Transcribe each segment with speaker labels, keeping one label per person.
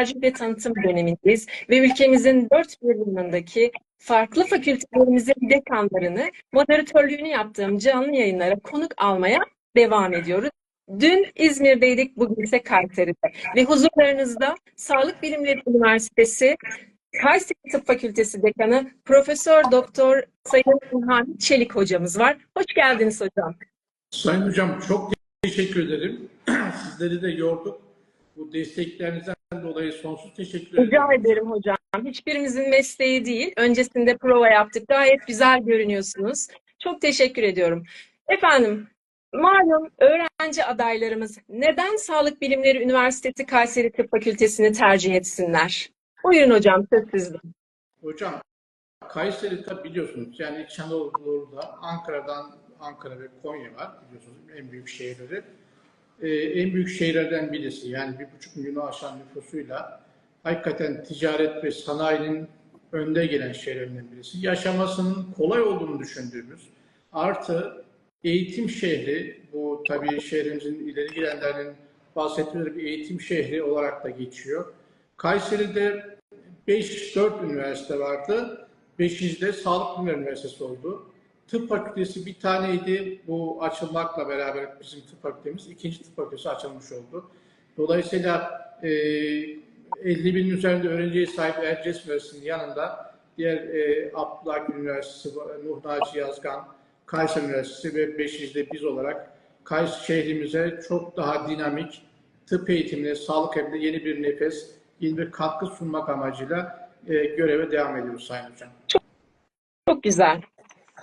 Speaker 1: tercih ve tanıtım dönemindeyiz ve ülkemizin dört bir yanındaki farklı fakültelerimizin dekanlarını moderatörlüğünü yaptığım canlı yayınlara konuk almaya devam ediyoruz. Dün İzmir'deydik, bugün ise Kayseri'de ve huzurlarınızda Sağlık Bilimleri Üniversitesi Kayseri Tıp Fakültesi Dekanı Profesör Doktor Sayın İlhan Çelik hocamız var. Hoş geldiniz hocam.
Speaker 2: Sayın Hocam çok teşekkür ederim. Sizleri de yorduk. Bu desteklerinizden dolayı sonsuz teşekkür ederim.
Speaker 1: Rica ederim hocam. Hiçbirimizin mesleği değil. Öncesinde prova yaptık. Gayet güzel görünüyorsunuz. Çok teşekkür ediyorum. Efendim, malum öğrenci adaylarımız neden Sağlık Bilimleri Üniversitesi Kayseri Tıp Fakültesini tercih etsinler? Buyurun hocam, söz sizde.
Speaker 2: Hocam Kayseri tabi biliyorsunuz yani İç Anadolu'da Ankara'dan Ankara ve Konya var biliyorsunuz en büyük şehirleri. Ee, en büyük şehirlerden birisi yani bir buçuk milyonu aşan nüfusuyla hakikaten ticaret ve sanayinin önde gelen şehirlerinden birisi. Yaşamasının kolay olduğunu düşündüğümüz artı eğitim şehri bu tabii şehrimizin ileri gelenlerinin bahsettiği bir eğitim şehri olarak da geçiyor. Kayseri'de 5-4 üniversite vardı. 5'i de Sağlık Bilimleri Üniversitesi oldu. Tıp fakültesi bir taneydi. Bu açılmakla beraber bizim tıp fakültemiz ikinci tıp fakültesi açılmış oldu. Dolayısıyla e, 50 bin üzerinde öğrenciye sahip Erciyes Üniversitesi'nin yanında diğer e, Abdullah Üniversitesi, Nuh Naci Yazgan, Kayseri Üniversitesi ve Beşiktaş'ta biz olarak Kayseri şehrimize çok daha dinamik tıp eğitimine, sağlık eğitimine yeni bir nefes, yeni bir katkı sunmak amacıyla e, göreve devam ediyoruz Sayın Hocam.
Speaker 1: Çok güzel.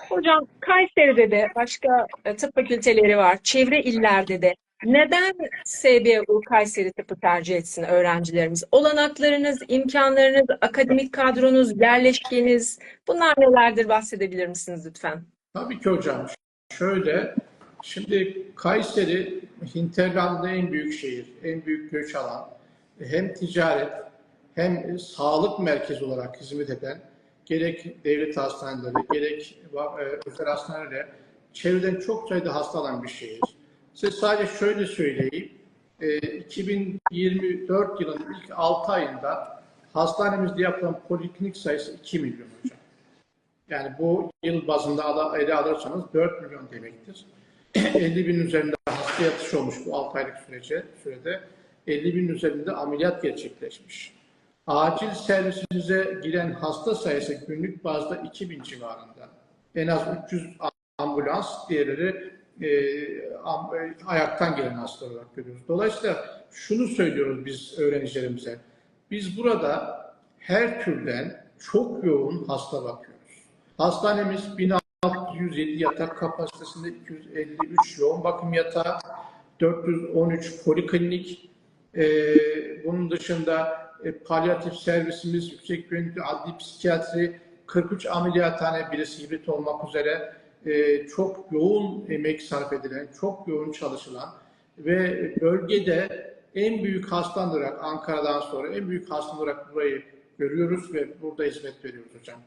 Speaker 1: Hocam Kayseri'de de başka e, tıp fakülteleri var. Çevre illerde de. Neden SBU Kayseri tıpı tercih etsin öğrencilerimiz? Olanaklarınız, imkanlarınız, akademik kadronuz, yerleşkeniz bunlar nelerdir bahsedebilir misiniz lütfen?
Speaker 2: Tabii ki hocam. Şöyle, şimdi Kayseri hinterland'da en büyük şehir, en büyük göç alan, hem ticaret hem sağlık merkezi olarak hizmet eden gerek devlet hastaneleri, gerek e, özel hastanelerle çevreden çok sayıda hasta alan bir şehir. Size sadece şöyle söyleyeyim. E, 2024 yılının ilk 6 ayında hastanemizde yapılan poliklinik sayısı 2 milyon hocam. Yani bu yıl bazında ele alırsanız 4 milyon demektir. 50 bin üzerinde hasta yatışı olmuş bu 6 aylık sürece, sürede. 50 bin üzerinde ameliyat gerçekleşmiş. Acil servisimize giren hasta sayısı günlük bazda 2000 civarında. En az 300 ambulans, diğerleri e, am, e, ayaktan gelen hasta olarak görüyoruz. Dolayısıyla şunu söylüyoruz biz öğrencilerimize. Biz burada her türden çok yoğun hasta bakıyoruz. Hastanemiz 1607 yatak kapasitesinde 253 yoğun bakım yatağı, 413 poliklinik, e, bunun dışında e, palyatif servisimiz, yüksek yönlü adli psikiyatri, 43 ameliyathane birisi hibrit olmak üzere e, çok yoğun emek sarf edilen, çok yoğun çalışılan ve bölgede en büyük hastane olarak Ankara'dan sonra en büyük hastane olarak burayı görüyoruz ve burada hizmet veriyoruz hocam.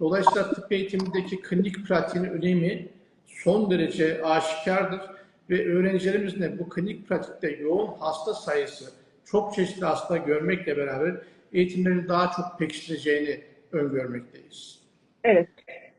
Speaker 2: Dolayısıyla tıp eğitimindeki klinik pratiğin önemi son derece aşikardır ve öğrencilerimizin de bu klinik pratikte yoğun hasta sayısı, çok çeşitli hasta görmekle beraber eğitimlerini daha çok pekiştireceğini öngörmekteyiz.
Speaker 1: Evet.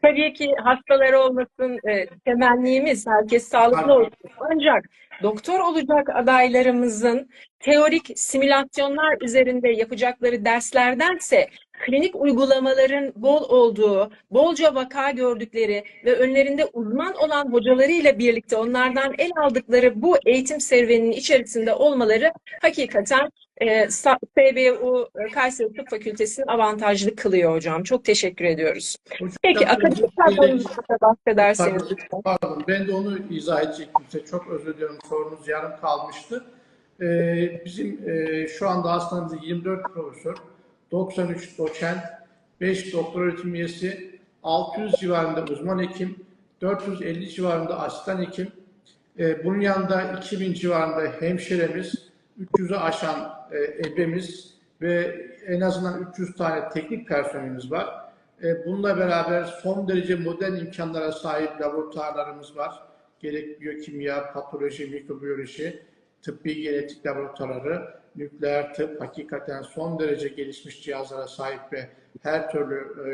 Speaker 1: Tabii ki hastaları olmasın e, temennimiz, herkes sağlıklı olsun. Ancak doktor olacak adaylarımızın teorik simülasyonlar üzerinde yapacakları derslerdense klinik uygulamaların bol olduğu, bolca vaka gördükleri ve önlerinde uzman olan hocalarıyla birlikte onlardan el aldıkları bu eğitim serüveninin içerisinde olmaları hakikaten e, SBU Kayseri Tıp Fakültesi'nin avantajlı kılıyor hocam. Çok teşekkür ediyoruz.
Speaker 2: Hocam,
Speaker 1: Peki akademik kadronuzdan da bahsederseniz
Speaker 2: Pardon, pardon, ben de onu izah edecektim size. Çok özür diliyorum sorunuz yarım kalmıştı. Ee, bizim e, şu anda hastanemizde 24 profesör, 93 doçent, 5 doktor öğretim üyesi, 600 civarında uzman hekim, 450 civarında asistan hekim, e, bunun yanında 2000 civarında hemşiremiz, 300'ü aşan e, ebemiz ve en azından 300 tane teknik personelimiz var. E, bununla beraber son derece modern imkanlara sahip laboratuvarlarımız var. Gerek biyokimya, patoloji, mikrobiyoloji, tıbbi genetik laboratuvarları nükleer tıp hakikaten son derece gelişmiş cihazlara sahip ve her türlü e,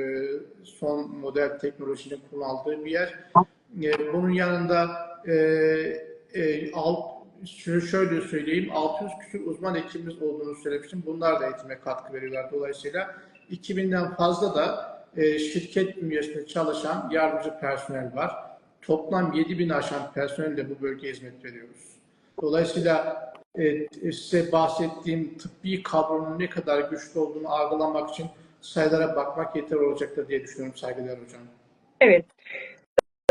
Speaker 2: son model teknolojinin kullanıldığı bir yer. E, bunun yanında e, e, alt, şöyle şöyle söyleyeyim, 600 küsur uzman ekibimiz olduğunu söylemiştim. Bunlar da eğitime katkı veriyorlar. Dolayısıyla 2000'den fazla da e, şirket bünyesinde çalışan yardımcı personel var. Toplam 7000 aşan personelle bu bölgeye hizmet veriyoruz. Dolayısıyla e, size bahsettiğim tıbbi kadronun ne kadar güçlü olduğunu algılamak için sayılara bakmak yeter olacaktır diye düşünüyorum saygıdeğer hocam.
Speaker 1: Evet.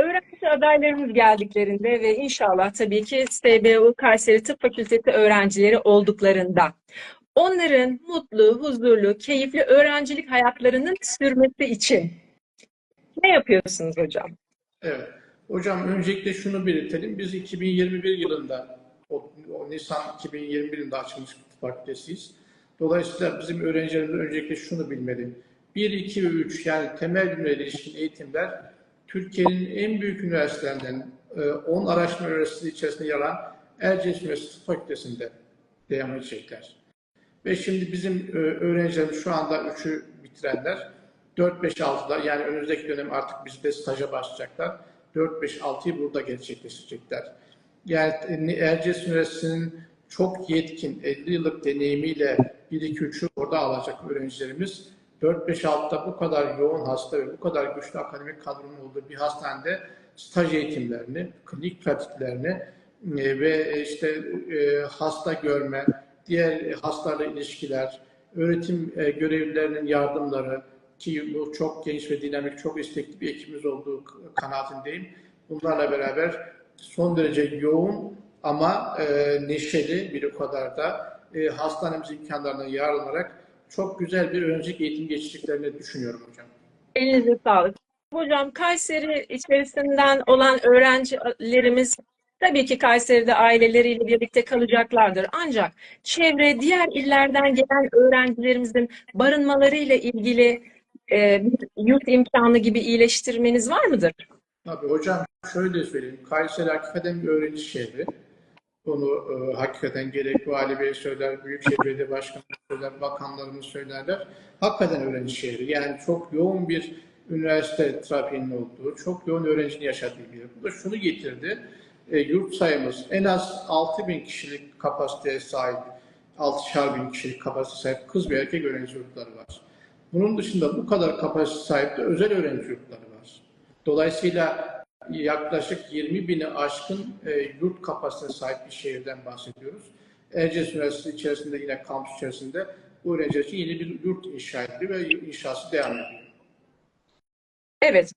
Speaker 1: Öğrenci adaylarımız geldiklerinde ve inşallah tabii ki SBU Kayseri Tıp Fakültesi öğrencileri olduklarında onların mutlu, huzurlu, keyifli öğrencilik hayatlarının sürmesi için ne yapıyorsunuz hocam?
Speaker 2: Evet. Hocam öncelikle şunu belirtelim. Biz 2021 yılında, o, o Nisan 2021 yılında açılmış tıp fakültesiyiz. Dolayısıyla bizim öğrencilerimiz öncelikle şunu bilmeli. 1, 2 ve 3 yani temel bilimlere ilişkin eğitimler Türkiye'nin en büyük üniversitelerinden e, 10 araştırma üniversitesi içerisinde yer alan Erciyes Üniversitesi Fakültesi'nde devam edecekler. Ve şimdi bizim e, öğrencilerimiz şu anda 3'ü bitirenler 4-5-6'da yani önümüzdeki dönem artık bizde staja başlayacaklar. 4-5-6'yı burada gerçekleştirecekler. E, Erciyes Üniversitesi'nin çok yetkin 50 yıllık deneyimiyle 1-2-3'ü orada alacak öğrencilerimiz 4-5-6'da bu kadar yoğun hasta ve bu kadar güçlü akademik kadronun olduğu bir hastanede staj eğitimlerini, klinik pratiklerini e, ve işte e, hasta görme, diğer hastalarla ilişkiler, öğretim görevlilerinin yardımları ki bu çok geniş ve dinamik, çok istekli bir ekibimiz olduğu kanaatindeyim. Bunlarla beraber son derece yoğun ama e, neşeli bir o kadar da e, hastanemiz imkanlarına yararlanarak çok güzel bir öğrencilik eğitim geçirdiklerini düşünüyorum hocam.
Speaker 1: Elinize sağlık. Hocam Kayseri içerisinden olan öğrencilerimiz tabii ki Kayseri'de aileleriyle birlikte kalacaklardır. Ancak çevre diğer illerden gelen öğrencilerimizin barınmalarıyla ilgili e, yurt imkanı gibi iyileştirmeniz var mıdır?
Speaker 2: Tabii hocam şöyle söyleyeyim. Kayseri hakikaten bir öğrenci şehri. Bunu e, hakikaten gerek Vali Bey söyler, Büyükşehir Belediye Başkanı söyler, bakanlarımız söylerler. Hakikaten öğrenci şehri. Yani çok yoğun bir üniversite trafiğinin olduğu, çok yoğun öğrencinin yaşadığı bir yer. Bu da şunu getirdi. E, yurt sayımız en az 6 bin kişilik kapasiteye sahip, 6'şar bin kişilik kapasiteye sahip kız ve erkek öğrenci yurtları var. Bunun dışında bu kadar kapasite sahip de özel öğrenci yurtları var. Dolayısıyla yaklaşık 20 bini aşkın e, yurt kapasitesine sahip bir şehirden bahsediyoruz. Erciyes Üniversitesi içerisinde yine kampüs içerisinde bu öğrenciler için yeni bir yurt inşa ediliyor ve inşası devam ediyor.
Speaker 1: Evet.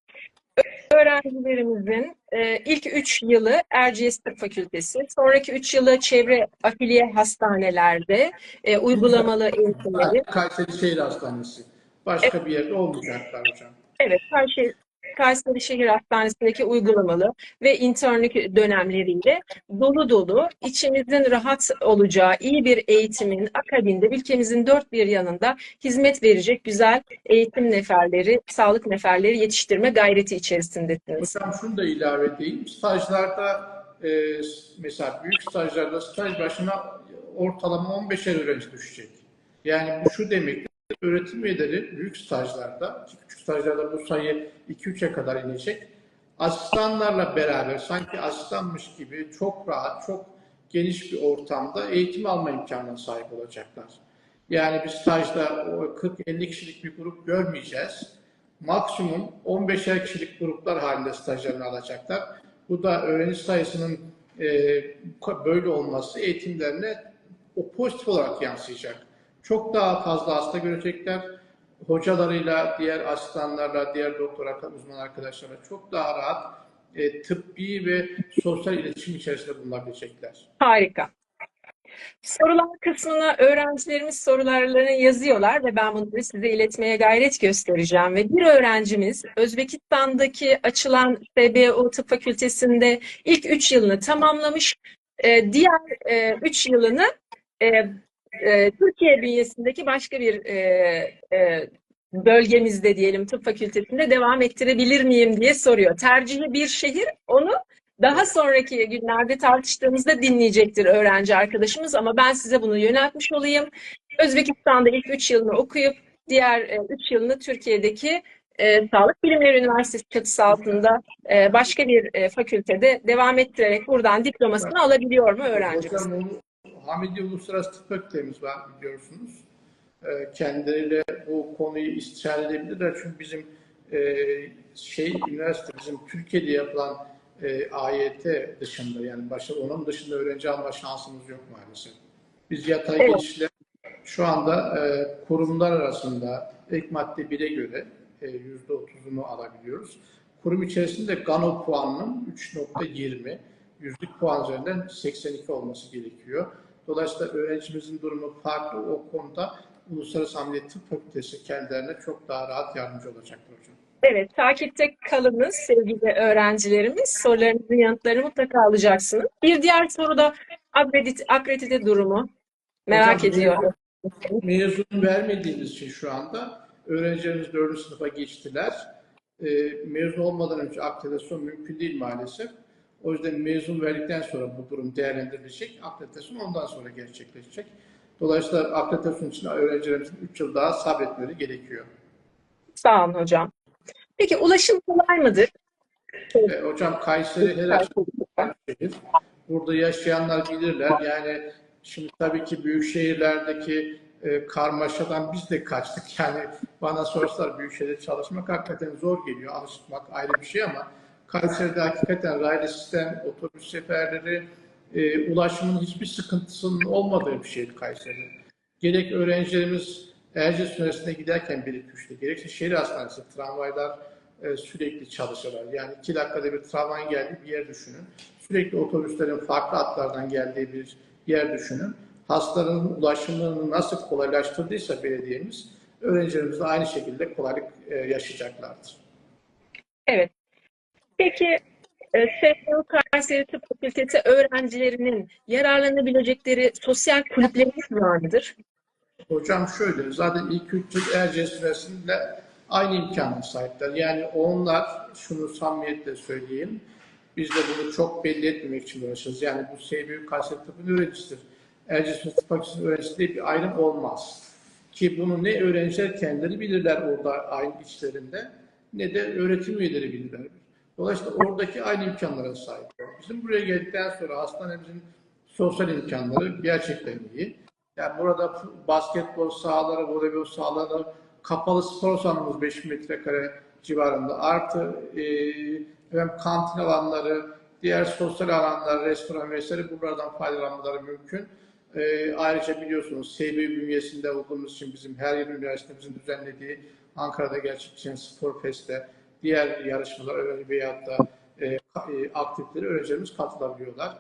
Speaker 1: Öğrencilerimizin e, ilk 3 yılı Erciyes Tıp Fakültesi, sonraki 3 yılı çevre afiliye hastanelerde e, uygulamalı eğitimleri.
Speaker 2: Kayseri Şehir Hastanesi. Başka bir yerde olmayacaklar hocam.
Speaker 1: Evet, her şey Kayseri Şehir Hastanesi'ndeki uygulamalı ve internlük dönemleriyle dolu dolu içimizin rahat olacağı iyi bir eğitimin akabinde ülkemizin dört bir yanında hizmet verecek güzel eğitim neferleri, sağlık neferleri yetiştirme gayreti içerisindesiniz.
Speaker 2: Hocam şunu da ilave edeyim. Stajlarda e, mesela büyük stajlarda staj başına ortalama 15'er öğrenci düşecek. Yani bu şu demek öğretim üyeleri büyük stajlarda, küçük stajlarda bu sayı 2-3'e kadar inecek. Asistanlarla beraber sanki asistanmış gibi çok rahat, çok geniş bir ortamda eğitim alma imkanına sahip olacaklar. Yani bir stajda 40-50 kişilik bir grup görmeyeceğiz. Maksimum 15'er kişilik gruplar halinde stajlarını alacaklar. Bu da öğrenci sayısının e, böyle olması eğitimlerine o pozitif olarak yansıyacak çok daha fazla hasta görecekler. Hocalarıyla, diğer asistanlarla, diğer doktor uzman arkadaşlarla çok daha rahat e, tıbbi ve sosyal iletişim içerisinde bulunabilecekler.
Speaker 1: Harika. Sorular kısmına öğrencilerimiz sorularını yazıyorlar ve ben bunları size iletmeye gayret göstereceğim. Ve bir öğrencimiz Özbekistan'daki açılan SBO Tıp Fakültesi'nde ilk 3 yılını tamamlamış. Ee, diğer 3 yılını e, e, Türkiye bünyesindeki başka bir e, e, bölgemizde diyelim tıp fakültesinde devam ettirebilir miyim diye soruyor. Tercihi bir şehir onu daha sonraki günlerde tartıştığımızda dinleyecektir öğrenci arkadaşımız ama ben size bunu yöneltmiş olayım. Özbekistan'da ilk 3 yılını okuyup diğer 3 yılını Türkiye'deki e, Sağlık Bilimleri Üniversitesi çatısı altında e, başka bir e, fakültede devam ettirerek buradan diplomasını alabiliyor mu öğrencimiz?
Speaker 2: Hamidi Uluslararası Tıp Fakültemiz var biliyorsunuz. Ee, Kendileriyle bu konuyu istişare edebilirler. Çünkü bizim e, şey üniversite, bizim Türkiye'de yapılan e, AYT dışında yani başka onun dışında öğrenci alma şansımız yok maalesef. Biz yatay
Speaker 1: Evet.
Speaker 2: geçişler şu anda e, kurumlar arasında ek madde 1'e göre e, %30'unu alabiliyoruz. Kurum içerisinde Gano puanının 3.20, yüzlük puan üzerinden 82 olması gerekiyor. Dolayısıyla öğrencimizin durumu farklı. O konuda Uluslararası Ameliyat Tıp Fakültesi kendilerine çok daha rahat yardımcı olacaktır hocam.
Speaker 1: Evet, takipte kalınız sevgili öğrencilerimiz. Sorularınızın yanıtlarını mutlaka alacaksınız. Bir diğer soru da akredite, akredite durumu. Merak
Speaker 2: Hocam,
Speaker 1: ediyorum.
Speaker 2: Mezun vermediğimiz için şu anda öğrencilerimiz 4. sınıfa geçtiler. Ee, mezun olmadan önce akreditasyon mümkün değil maalesef. O yüzden mezun verdikten sonra bu durum değerlendirilecek. Akreditasyon ondan sonra gerçekleşecek. Dolayısıyla akreditasyon için öğrencilerimizin 3 yıl daha sabretmeleri gerekiyor.
Speaker 1: Sağ olun hocam. Peki ulaşım kolay mıdır?
Speaker 2: Ee, hocam Kayseri her şehir. Burada yaşayanlar bilirler. Yani şimdi tabii ki büyük şehirlerdeki e, karmaşadan biz de kaçtık. Yani bana sorsalar büyük şehirde çalışmak hakikaten zor geliyor. Alışmak ayrı bir şey ama Kayseri'de hakikaten raylı sistem, otobüs seferleri, e, ulaşımın hiçbir sıkıntısının olmadığı bir şehir Kayseri. Gerek öğrencilerimiz Erciyes Üniversitesi'ne giderken bir iki üçte, gerekse şehir hastanesi, tramvaylar e, sürekli çalışırlar. Yani iki dakikada bir tramvay geldi bir yer düşünün. Sürekli otobüslerin farklı hatlardan geldiği bir yer düşünün. Hastaların ulaşımını nasıl kolaylaştırdıysa belediyemiz, öğrencilerimiz de aynı şekilde kolaylık e, yaşayacaklardır.
Speaker 1: Evet. Peki SFO Kayseri Tıp Fakültesi öğrencilerinin yararlanabilecekleri sosyal kulüplerimiz var mıdır?
Speaker 2: Hocam şöyle, zaten ilk üç yıl Erciyes Üniversitesi'nde aynı imkana sahipler. Yani onlar, şunu samimiyetle söyleyeyim, biz de bunu çok belli etmemek için uğraşırız. Yani bu SBÜ Kayseri Tıp'ın öğrencisidir. Erciyes Üniversitesi Tıp Fakültesi'nin öğrencisi diye bir ayrım olmaz. Ki bunu ne öğrenciler kendileri bilirler orada aynı içlerinde, ne de öğretim üyeleri bilirler. Dolayısıyla oradaki aynı imkanlara sahip. Bizim buraya geldikten sonra hastanemizin sosyal imkanları gerçekten iyi. Yani burada basketbol sahaları, voleybol sahaları, kapalı spor salonumuz 5 metrekare civarında. Artı e, efendim, kantin alanları, diğer sosyal alanlar, restoran vesaire buralardan faydalanmaları mümkün. E, ayrıca biliyorsunuz SBÜ bünyesinde olduğumuz için bizim her yıl üniversitemizin düzenlediği Ankara'da gerçekleşen Spor Fest'te diğer yarışmalar veyahut da e, e, aktivitelere öğrencilerimiz katılabiliyorlar.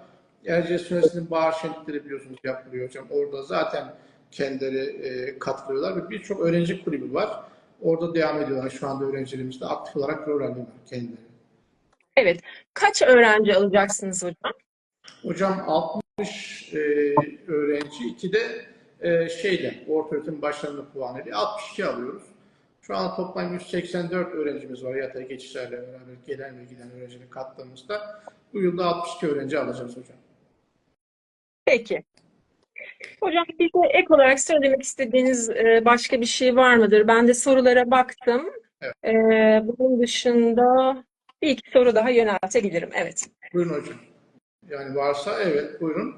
Speaker 2: Erciyes Üniversitesi'nin bahar şenlikleri biliyorsunuz yapılıyor hocam. Orada zaten kendileri e, katılıyorlar ve birçok öğrenci kulübü var. Orada devam ediyorlar. Şu anda öğrencilerimiz de aktif olarak rol alıyorlar kendileri.
Speaker 1: Evet. Kaç öğrenci alacaksınız hocam?
Speaker 2: Hocam 60 e, öğrenci, 2 de e, şeyle, orta öğretim başlarında puan ediyor. 62 alıyoruz. Şu an toplam 184 öğrencimiz var yatay geçişlerle beraber gelen ve giden öğrencileri kattığımızda. Bu yılda 62 öğrenci alacağız hocam.
Speaker 1: Peki. Hocam bize ek olarak söylemek istediğiniz e, başka bir şey var mıdır? Ben de sorulara baktım.
Speaker 2: Evet.
Speaker 1: E, bunun dışında bir iki soru daha yöneltebilirim. Evet.
Speaker 2: Buyurun hocam. Yani varsa evet buyurun.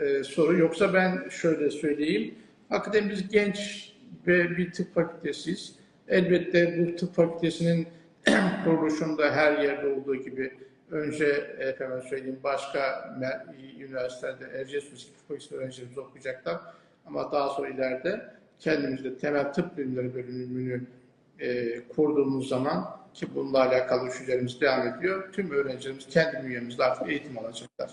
Speaker 2: Ee, soru yoksa ben şöyle söyleyeyim. Hakikaten biz genç ve bir tıp fakültesiyiz. Elbette bu tıp fakültesinin kuruluşunda her yerde olduğu gibi önce efendim söyleyeyim başka üniversitelerde Erciyes Tıp Fakültesi öğrencilerimiz okuyacaklar. Ama daha sonra ileride kendimizde temel tıp bilimleri bölümünü e, kurduğumuz zaman ki bununla alakalı düşüncelerimiz devam ediyor. Tüm öğrencilerimiz kendi bünyemizde artık eğitim alacaklar.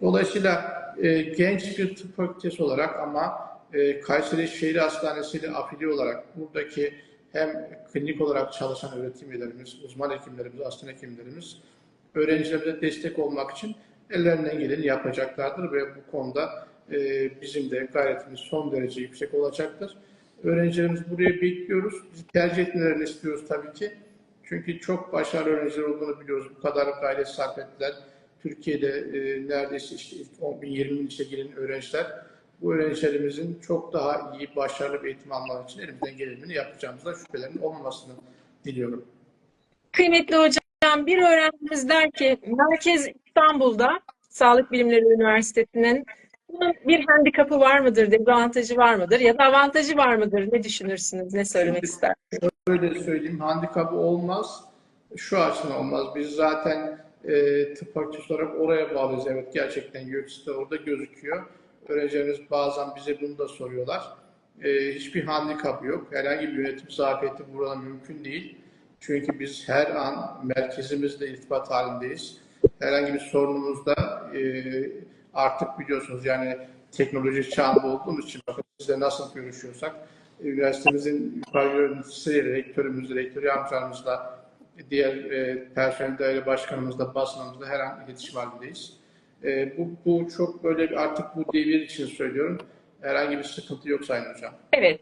Speaker 2: Dolayısıyla e, genç bir tıp fakültesi olarak ama e, Kayseri Şehir Hastanesi ile afili olarak buradaki hem klinik olarak çalışan öğretim üyelerimiz, uzman hekimlerimiz, hastane hekimlerimiz öğrencilerimize destek olmak için ellerinden geleni yapacaklardır ve bu konuda e, bizim de gayretimiz son derece yüksek olacaktır. Öğrencilerimiz buraya bekliyoruz. Bizi tercih etmelerini istiyoruz tabii ki. Çünkü çok başarılı öğrenciler olduğunu biliyoruz. Bu kadar gayret sarf ettiler. Türkiye'de e, neredeyse işte ilk 10 bin, 20 bin işe öğrenciler bu öğrencilerimizin çok daha iyi, başarılı bir eğitim almaları için elimizden gelenini yapacağımızda şüphelerin olmamasını diliyorum.
Speaker 1: Kıymetli hocam, bir öğrencimiz der ki Merkez İstanbul'da Sağlık Bilimleri Üniversitesi'nin bunun bir handikapı var mıdır, dezavantajı var mıdır ya da avantajı var mıdır? Ne düşünürsünüz, ne söylemek istersiniz?
Speaker 2: Öyle söyleyeyim, handikapı olmaz. Şu açıdan olmaz. Biz zaten e, tıp fakültesi olarak oraya bağlıyız. Evet gerçekten YÖKS'te orada gözüküyor. Öğrencilerimiz bazen bize bunu da soruyorlar. E, hiçbir handikap yok. Herhangi bir yönetim zafiyeti burada mümkün değil. Çünkü biz her an merkezimizle irtibat halindeyiz. Herhangi bir sorunumuzda e, artık biliyorsunuz yani teknoloji çağında olduğumuz için bakın sizle nasıl görüşüyorsak üniversitemizin yukarı yöneticisiyle, rektörümüzle, rektör yardımcılarımızla, diğer e, personel daire başkanımızla, basınımızla her an iletişim halindeyiz. E, bu, bu çok böyle artık bu devir için söylüyorum. Herhangi bir sıkıntı yok Sayın Hocam.
Speaker 1: Evet.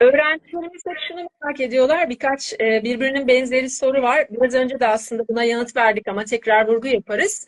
Speaker 1: Öğrencilerimiz hep şunu merak ediyorlar. Birkaç e, birbirinin benzeri soru var. Biraz önce de aslında buna yanıt verdik ama tekrar vurgu yaparız.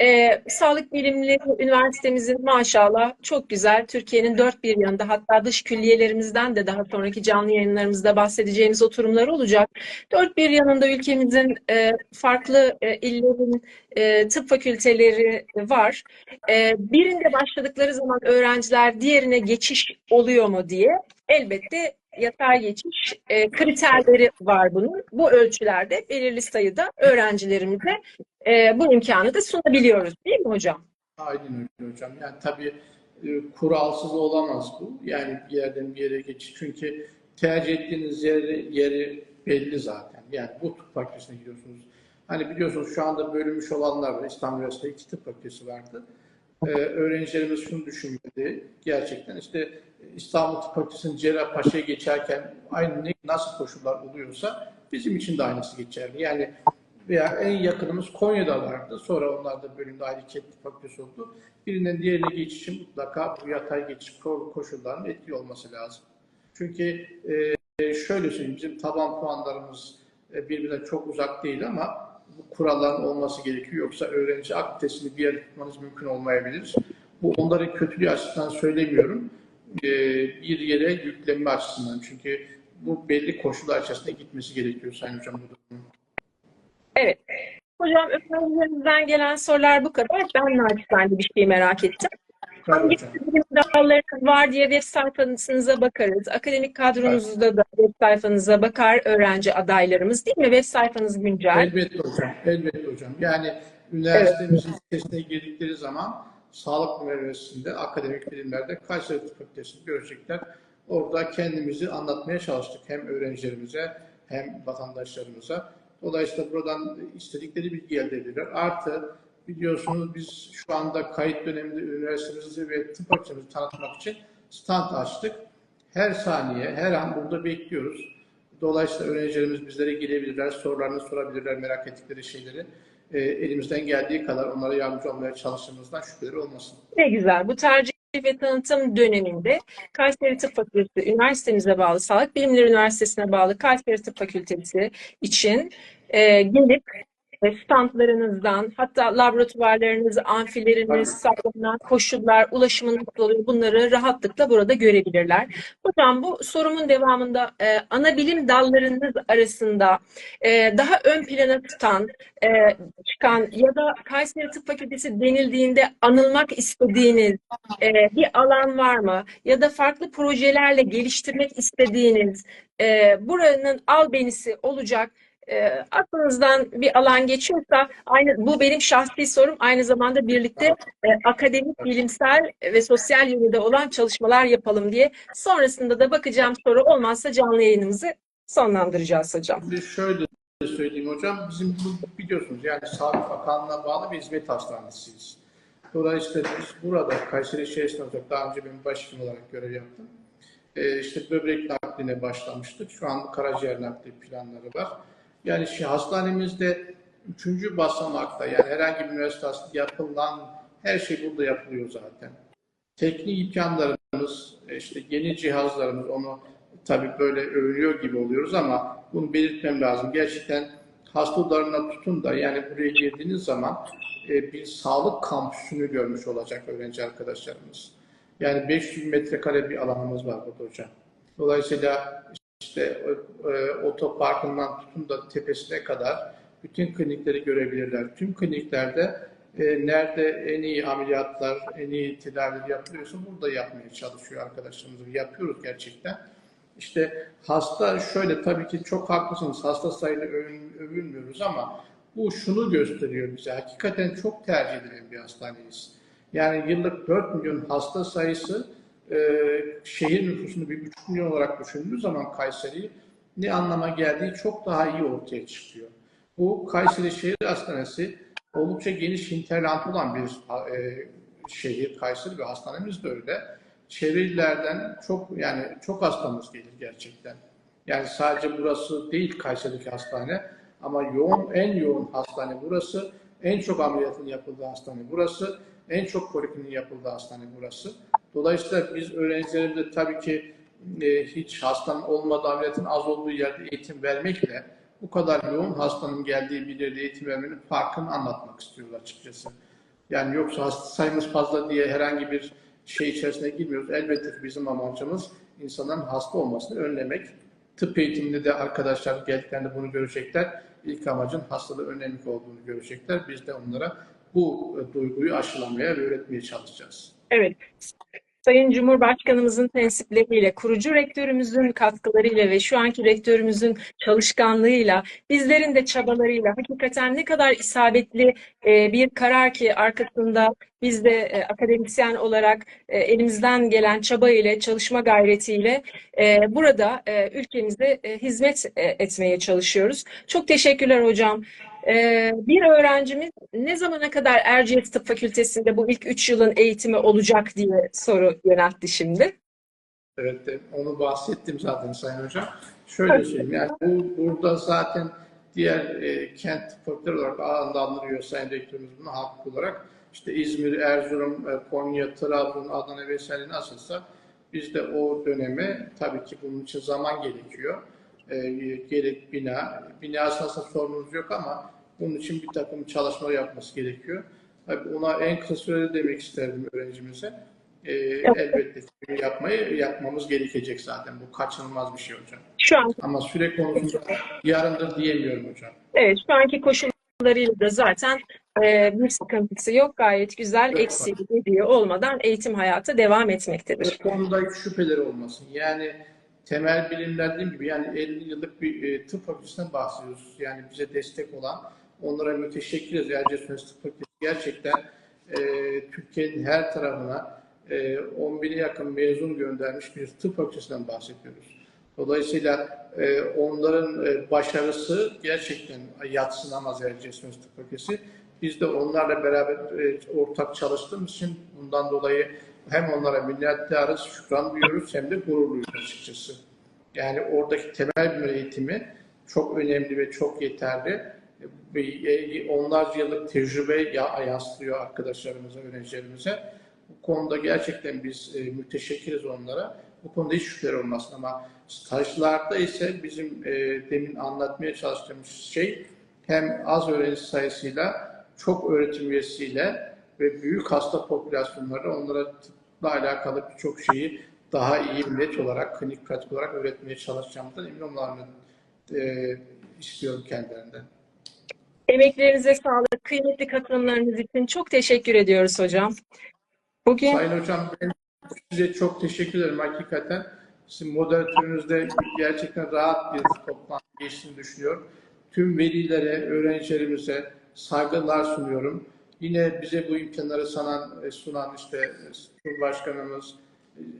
Speaker 1: E, Sağlık Bilimleri Üniversitemizin maşallah çok güzel. Türkiye'nin dört bir yanında hatta dış külliyelerimizden de daha sonraki canlı yayınlarımızda bahsedeceğimiz oturumlar olacak. Dört bir yanında ülkemizin e, farklı e, illerin e, tıp fakülteleri var. E, birinde başladıkları zaman öğrenciler diğerine geçiş oluyor mu diye elbette yatay geçiş e, kriterleri var bunun. Bu ölçülerde belirli sayıda öğrencilerimize e, bu imkanı da sunabiliyoruz değil mi hocam?
Speaker 2: Aynen öyle hocam. Yani tabii e, kuralsız olamaz bu. Yani bir yerden bir yere geçiş. Çünkü tercih ettiğiniz yeri, yeri belli zaten. Yani bu tıp fakültesine gidiyorsunuz. Hani biliyorsunuz şu anda bölünmüş olanlar var. İstanbul Üniversitesi'nde iki tıp fakültesi vardı. Ee, öğrencilerimiz şunu düşünmedi. Gerçekten işte İstanbul Tıp Fakültesi'nin Cerrahpaşa'ya geçerken aynı ne, nasıl koşullar oluyorsa bizim için de aynısı geçerli. Yani veya en yakınımız Konya'da vardı. Sonra onlar da bölümde ayrı tıp fakültesi oldu. Birinden diğerine geçişin mutlaka bu yatay geçiş ko- koşullarının etkili olması lazım. Çünkü e, şöyle söyleyeyim bizim taban puanlarımız e, birbirine çok uzak değil ama bu kuralların olması gerekiyor. Yoksa öğrenci aktivitesini bir yere tutmanız mümkün olmayabilir. Bu onların kötülüğü açısından söylemiyorum. E, bir yere yüklenme açısından. Çünkü bu belli koşullar içerisinde gitmesi gerekiyor Sayın Hocam.
Speaker 1: Evet. Hocam öğrencilerimizden gelen sorular bu kadar. Ben naçizane bir şey merak ettim. Hangi dallarınız var diye web sayfanıza bakarız. Akademik kadronuzda da web sayfanıza bakar öğrenci adaylarımız değil mi? Web sayfanız güncel.
Speaker 2: Elbette hocam, elbette hocam. Yani üniversitemizin sitesine girdikleri zaman Sağlık Üniversitesi'nde akademik bilimlerde Kayseri Tıp Fakültesi'ni görecekler. Orada kendimizi anlatmaya çalıştık hem öğrencilerimize hem vatandaşlarımıza. Dolayısıyla buradan istedikleri bilgi elde edebilirler. Artı biliyorsunuz biz şu anda kayıt döneminde üniversitemizi ve tıp fakültemizi tanıtmak için stand açtık. Her saniye, her an burada bekliyoruz. Dolayısıyla öğrencilerimiz bizlere gelebilirler, sorularını sorabilirler, merak ettikleri şeyleri. E, elimizden geldiği kadar onlara yardımcı olmaya çalıştığımızdan şüpheleri olmasın.
Speaker 1: Ne güzel. Bu tercih ve tanıtım döneminde Kayseri Tıp Fakültesi, üniversitemize bağlı, Sağlık Bilimleri Üniversitesi'ne bağlı Kayseri Tıp Fakültesi için e, gelip standlarınızdan, hatta laboratuvarlarınız, amfileriniz, sağlanan koşullar, ulaşımın nasıl oluyor bunları rahatlıkla burada görebilirler. Hocam bu sorumun devamında e, ana bilim dallarınız arasında e, daha ön plana tutan, e, çıkan ya da Kayseri Tıp Fakültesi denildiğinde anılmak istediğiniz e, bir alan var mı? Ya da farklı projelerle geliştirmek istediğiniz e, buranın albenisi olacak e, aklınızdan bir alan geçiyorsa aynı bu benim şahsi sorum aynı zamanda birlikte e, akademik, bilimsel ve sosyal yönde olan çalışmalar yapalım diye. Sonrasında da bakacağım soru olmazsa canlı yayınımızı sonlandıracağız hocam.
Speaker 2: Şimdi şöyle söyleyeyim hocam, bizim bu biliyorsunuz yani Sağlık Bakanlığı'na bağlı bir hizmet hastanesiyiz. Dolayısıyla biz burada Kayseri Şehir olacak. Daha önce ben başhekim olarak görev yaptım. Ee, işte böbrek nakline başlamıştık. Şu an karaciğer nakli planları var. Yani şey, hastanemizde üçüncü basamakta yani herhangi bir üniversite hastanede yapılan her şey burada yapılıyor zaten. Teknik imkanlarımız, işte yeni cihazlarımız onu tabii böyle övünüyor gibi oluyoruz ama bunu belirtmem lazım. Gerçekten hasta odalarına tutun da yani buraya girdiğiniz zaman e, bir sağlık kampüsünü görmüş olacak öğrenci arkadaşlarımız. Yani 500 metrekare bir alanımız var burada hocam. Dolayısıyla işte e, otoparkından tutun da tepesine kadar bütün klinikleri görebilirler. Tüm kliniklerde e, nerede en iyi ameliyatlar, en iyi tedaviler yapılıyorsa burada yapmaya çalışıyor arkadaşlarımız. Yapıyoruz gerçekten. İşte hasta şöyle tabii ki çok haklısınız. Hasta sayıyla övün, övünmüyoruz ama bu şunu gösteriyor bize. Hakikaten çok tercih edilen bir hastaneyiz. Yani yıllık 4 milyon hasta sayısı e, şehir nüfusunu 1,5 milyon olarak düşündüğümüz zaman Kayseri'yi ne anlama geldiği çok daha iyi ortaya çıkıyor. Bu Kayseri Şehir Hastanesi oldukça geniş hinterland olan bir e, şehir Kayseri ve hastanemiz de öyle. Çevre çok yani çok hastamız gelir gerçekten. Yani sadece burası değil Kayseri'deki hastane ama yoğun en yoğun hastane burası. En çok ameliyatın yapıldığı hastane burası. En çok polikliniğin yapıldığı hastane burası. Dolayısıyla biz öğrencilerimize tabii ki e, hiç hastanın olmadığı ameliyatın az olduğu yerde eğitim vermekle bu kadar yoğun hastanın geldiği bir yerde eğitim vermenin farkını anlatmak istiyoruz açıkçası. Yani yoksa hasta sayımız fazla diye herhangi bir şey içerisine girmiyoruz. Elbette bizim amacımız insanların hasta olmasını önlemek. Tıp eğitiminde de arkadaşlar geldiklerinde bunu görecekler. İlk amacın hastalığı önlemek olduğunu görecekler. Biz de onlara bu e, duyguyu aşılamaya ve öğretmeye çalışacağız.
Speaker 1: Evet. Sayın Cumhurbaşkanımızın tensipleriyle, kurucu rektörümüzün katkılarıyla ve şu anki rektörümüzün çalışkanlığıyla, bizlerin de çabalarıyla hakikaten ne kadar isabetli e, bir karar ki arkasında biz de e, akademisyen olarak e, elimizden gelen çaba ile, çalışma gayretiyle burada ülkemize hizmet etmeye çalışıyoruz. Çok teşekkürler hocam. Ee, bir öğrencimiz ne zamana kadar Erciyes Tıp Fakültesi'nde bu ilk üç yılın eğitimi olacak diye soru yöneltti şimdi.
Speaker 2: Evet, de onu bahsettim zaten Sayın Hocam. Şöyle söyleyeyim, yani bu, burada zaten diğer e, kent tıp fakülteleri olarak adlandırıyor Sayın Rektörümüz bunu haklı olarak. İşte İzmir, Erzurum, e, Konya, Trabzon, Adana vesaire nasılsa biz de o döneme tabii ki bunun için zaman gerekiyor. E, gerek bina, bina aslında sorunumuz yok ama bunun için bir takım çalışmalar yapması gerekiyor. Tabii ona en kısa sürede demek isterdim öğrencimize. Ee, elbette yapmayı yapmamız gerekecek zaten. Bu kaçınılmaz bir şey hocam.
Speaker 1: Şu an
Speaker 2: Ama süre konusunda yarındır diyemiyorum hocam.
Speaker 1: evet şu anki koşullarıyla da zaten e, bir sıkıntısı yok. Gayet güzel,
Speaker 2: Yok.
Speaker 1: eksiği dediği olmadan eğitim hayatı devam etmektedir.
Speaker 2: Bu konuda hiç şüpheleri olmasın. Yani temel bilimler dediğim gibi yani 50 yıllık bir e, tıp fakültesinden bahsediyoruz. Yani bize destek olan onlara müteşekkiriz. Erciyes Üniversitesi Fakültesi gerçekten e, Türkiye'nin her tarafına e, 10 bine yakın mezun göndermiş bir tıp fakültesinden bahsediyoruz. Dolayısıyla e, onların e, başarısı gerçekten yatsınamaz Erciyes Üniversitesi Fakültesi. Biz de onlarla beraber e, ortak çalıştığımız için bundan dolayı hem onlara minnettarız, şükran duyuyoruz hem de gururluyuz açıkçası. Yani oradaki temel bilim eğitimi çok önemli ve çok yeterli. E, Onlarca yıllık tecrübe ya- yansıtıyor arkadaşlarımıza, öğrencilerimize. Bu konuda gerçekten biz e, müteşekkiriz onlara. Bu konuda hiç şüpheler olmasın ama stajlarda ise bizim e, demin anlatmaya çalıştığımız şey hem az öğrenci sayısıyla, çok öğretim üyesiyle ve büyük hasta popülasyonları onlara tıpla alakalı birçok şeyi daha iyi net olarak, klinik pratik olarak öğretmeye çalışacağımızdan emin olmalarını e, istiyorum kendilerinden.
Speaker 1: Emeklerinize sağlık, kıymetli katılımlarınız için çok teşekkür ediyoruz hocam. Bugün
Speaker 2: Sayın Hocam ben size çok teşekkür ederim hakikaten. Sizin moderatörünüzde gerçekten rahat bir toplantı geçtiğini düşünüyorum. Tüm velilere, öğrencilerimize saygılar sunuyorum. Yine bize bu imkanları sanan, sunan işte Cumhurbaşkanımız,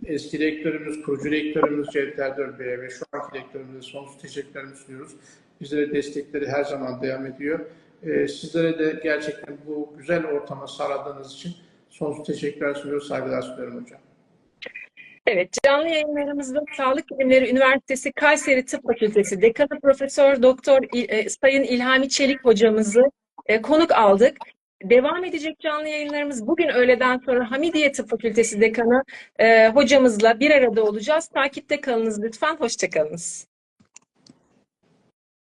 Speaker 2: eski rektörümüz, kurucu rektörümüz Cevdet Erdöl Bey'e ve şu anki rektörümüze sonsuz teşekkürlerimi sunuyoruz. Bizlere destekleri her zaman devam ediyor. Ee, Sizlere de gerçekten bu güzel ortama sağladığınız için sonsuz teşekkürler sunuyoruz, saygılar sunuyorum hocam.
Speaker 1: Evet, canlı yayınlarımızda Sağlık Bilimleri Üniversitesi Kayseri Tıp Fakültesi Dekanı Profesör Doktor İl- e, Sayın İlhami Çelik hocamızı e, konuk aldık. Devam edecek canlı yayınlarımız bugün öğleden sonra Hamidiye Tıp Fakültesi Dekanı e, hocamızla bir arada olacağız. Takipte kalınız lütfen. Hoşçakalınız.